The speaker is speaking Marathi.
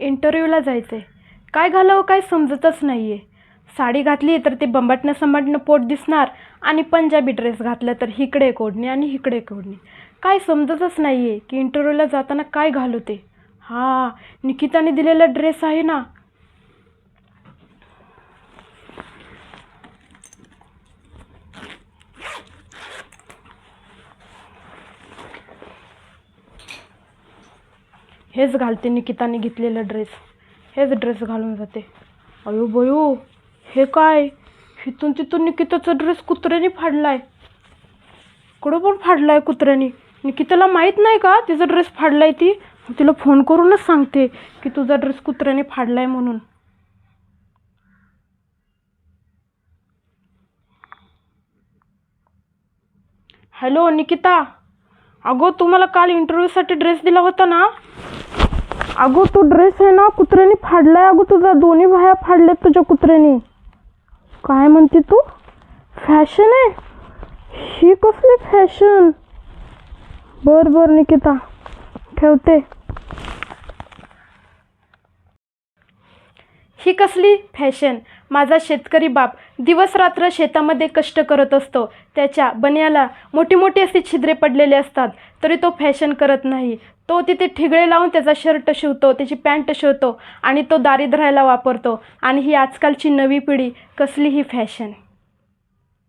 इंटरव्ह्यूला जायचं आहे काय घालावं काय समजतच नाही आहे साडी घातली तर ते बंबाटनं संबटणं पोट दिसणार आणि पंजाबी ड्रेस घातला तर इकडे कोडणे आणि इकडे कोडणे. काय समजतच नाही आहे की इंटरव्ह्यूला जाताना काय घालू ते. हां निकिताने दिलेला ड्रेस आहे ना हेच घालते निकिताने घेतलेला ड्रेस हेच ड्रेस घालून जाते. अयो बयो हे काय? इथून तिथून निकिताचा ड्रेस कुत्र्याने फाडलाय. कुठं पण फाडलाय कुत्र्याने. निकिताला माहीत नाही का तिचा ड्रेस फाडलाय ती? तिला फोन करूनच सांगते की तुझा ड्रेस कुत्र्याने फाडलाय म्हणून. हॅलो निकिता. अगो तू मला काल इंटरव्ह्यूसाठी ड्रेस दिला होता ना? अगो तो ड्रेस आहे ना कुत्र्याने फाडलाय अगो तुझा. दोन्ही भाया फाडल्यात तुझ्या कुत्र्याने. काय म्हणते तू? फॅशन आहे? ही कसली फॅशन बर बर निकिता. ठेवते. ही कसली फॅशन? माझा शेतकरी बाप दिवसरात्र शेतामध्ये कष्ट करत असतो. त्याच्या बन्याला मोठी मोठी असे छिद्रे पडलेले असतात तरी तो फॅशन करत नाही. तो तिथे ठिगळे लावून त्याचा शर्ट शिवतो त्याची पॅन्ट शिवतो आणि तो दारिद्र्याला वापरतो. आणि ही आजकालची नवी पिढी कसली ही फॅशन?